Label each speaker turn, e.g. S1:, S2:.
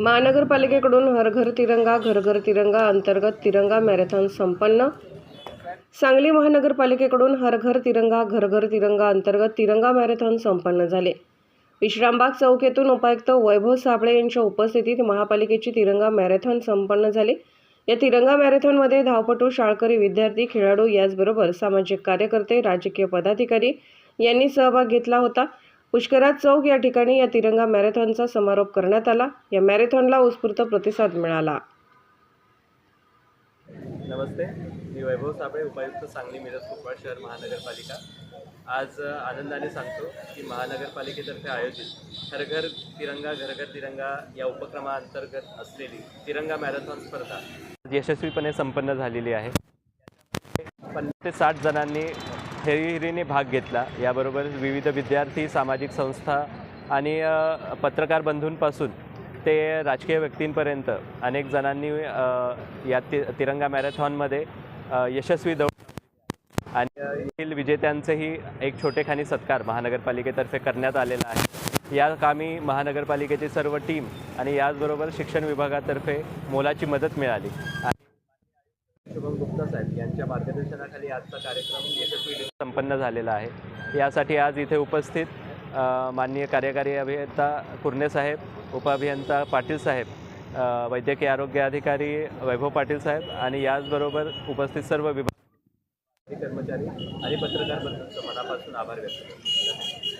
S1: महानगरपालिकेकडून हर घर तिरंगा घर घर तिरंगा अंतर्गत तिरंगा मॅरेथॉन संपन्न. सांगली महानगरपालिकेकडून हर घर तिरंगा घर घर तिरंगा अंतर्गत तिरंगा मॅरेथॉन संपन्न झाले. विश्रामबाग चौक येथून उपायुक्त वैभव साबळे यांच्या उपस्थितीत महापालिकेची तिरंगा मॅरेथॉन संपन्न झाली. या तिरंगा मॅरेथॉनमध्ये धावपटू शाळकरी विद्यार्थी खेळाडू याचबरोबर सामाजिक कार्यकर्ते राजकीय पदाधिकारी यांनी सहभाग घेतला होता. पुष्कराज चौक या ठिकाणी या तिरंगा मॅरेथॉनचा समारोप करण्यात आला. या मॅरेथॉनला उत्स्फूर्त प्रतिसाद मिळाला.
S2: नमस्ते. मी वैभव साबळे उपायुक्त सांगली मिरज कुपवाड शहर महानगरपालिका. आज आनंदाने सांगतो की महानगरपालिकेतर्फे आयोजित घर घर तिरंगा घर घर तिरंगा या उपक्रमाअंतर्गत असलेली तिरंगा मॅरेथॉन स्पर्धा यशस्वीपणे संपन्न झालेली आहे. पन्नास ते साठ जणांनी फेरीने भाग घेतला. याबरोबर विविध विद्यार्थी सामाजिक संस्था आणि पत्रकार बंधूंपासून ते राजकीय व्यक्तींपर्यंत अनेक जणांनी या ति तिरंगा मॅरेथॉनमध्ये यशस्वी दौड आणि येथील विजेत्यांचेही एक छोटेखानी सत्कार महानगरपालिकेतर्फे करण्यात आलेला आहे. या कामी महानगरपालिकेची सर्व टीम आणि याचबरोबर शिक्षण विभागातर्फे मोलाची मदत मिळाली. यांच्या मार्गदर्शनाखाली आजचा कार्यक्रम यशस्वी संपन्न झालेला आहे. यासाठी आज इथे उपस्थित माननीय कार्यकारी अभियंता कुर्णे साहेब उपअभियंता पाटील साहेब वैद्यकीय आरोग्य अधिकारी वैभव पाटील साहेब आणि याचबरोबर उपस्थित सर्व विभाग कर्मचारी आणि पत्रकार बंधूंचं मनापासून आभार व्यक्त करतो.